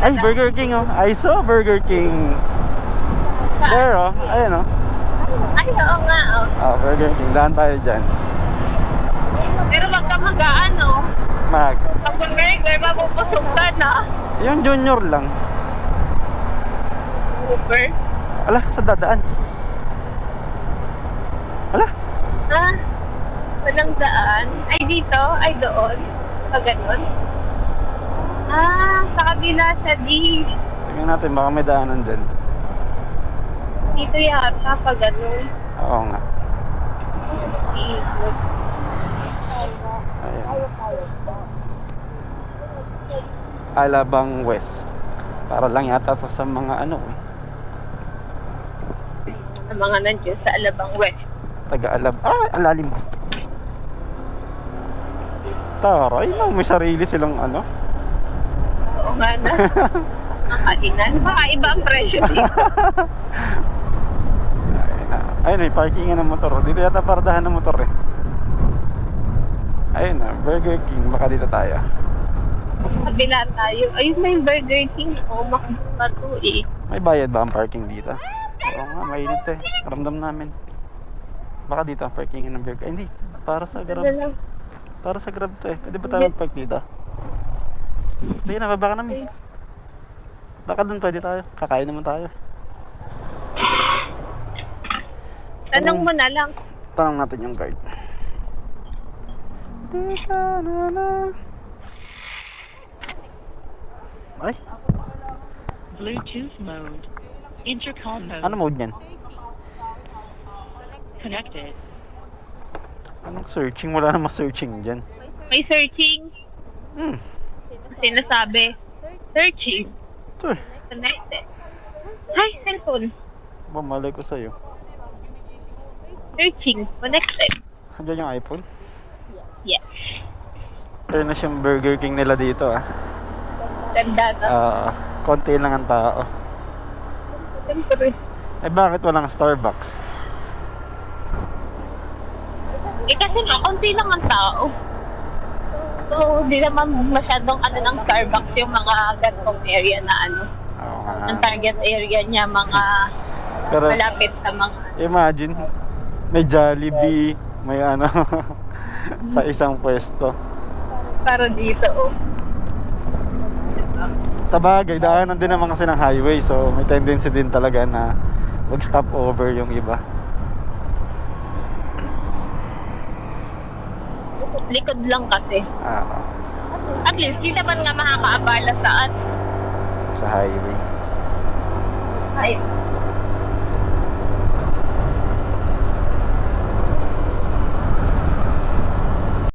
Ay, Burger King oh. I saw Burger King. There oh. Ayun oh. Ay, oo nga, oh. Oh, Burger King. Daan tayo dyan. Pero wag ka mag-ano. Mag. Pag burger, mabubusog ka na. Yung junior lang. Uber. Ala, sa dadaan. Ala, Ah, walang daan. Ay, dito? Ay, doon? Pag ganun? Ah, sa kabila siya, di. tingnan natin. Baka may daanan dyan. Dito yata, pag ganun. Oo nga. Ikot. Ayan. Alabang West. Para lang yata to sa mga ano eh. Ang mga nandiyan sa Alabang West. Taga-alab. Ah, alalim. Taray no, may sarili silang ano. Oo nga na. Makaingan. Baka iba ang presyo dito. Ayun may parkingan ng motor. Dito yata paradahan ng motor eh. Ayun na, Burger King. Baka dito tayo. Kabila tayo. Ayun na yung Burger King. Oo, makabunga to eh. May bayad ba ang parking dito? Oo nga, mainit eh. Ramdam namin. Baka dito ang parkingan ng Burger. Ay, hindi. Para sa Grab. Ano. Para sa Grab to eh. Pwede ba tayo mag-park dito? Sige na, baba ka namin. Baka doon pwede tayo. Kakain naman tayo. Tanong mo na lang. Tanong natin yung guard. Teka na na. Ay, Bluetooth mode. Intercom mode. ano mode niyan? Connected. Anong searching? Wala namang searching dyan. May searching. Hmm. Sinasabi. Searching. Ito eh. Connected. Hi, cellphone. Bumalay ko sa'yo. Searching. Connected. Andiyan yung iPhone. Yes. Fairness yung Burger King nila dito ah. Ganda na. Ah, konti lang ang tao. Siyempre. Eh bakit walang Starbucks? Eh kasi nga, konti lang ang tao. So, di naman masyadong ano ng Starbucks yung mga ganitong area na ano. Oo Ang target area niya mga Pero malapit sa mga imagine, may Jollibee, may ano, sa isang pwesto. para dito. Oh. Diba? Sa bagay, daanan din naman kasi ng highway, so may tendency din talaga na mag-stop over yung iba. Likod lang kasi. Ah, At least, di naman nga makakaabala saan. sa highway. Ay,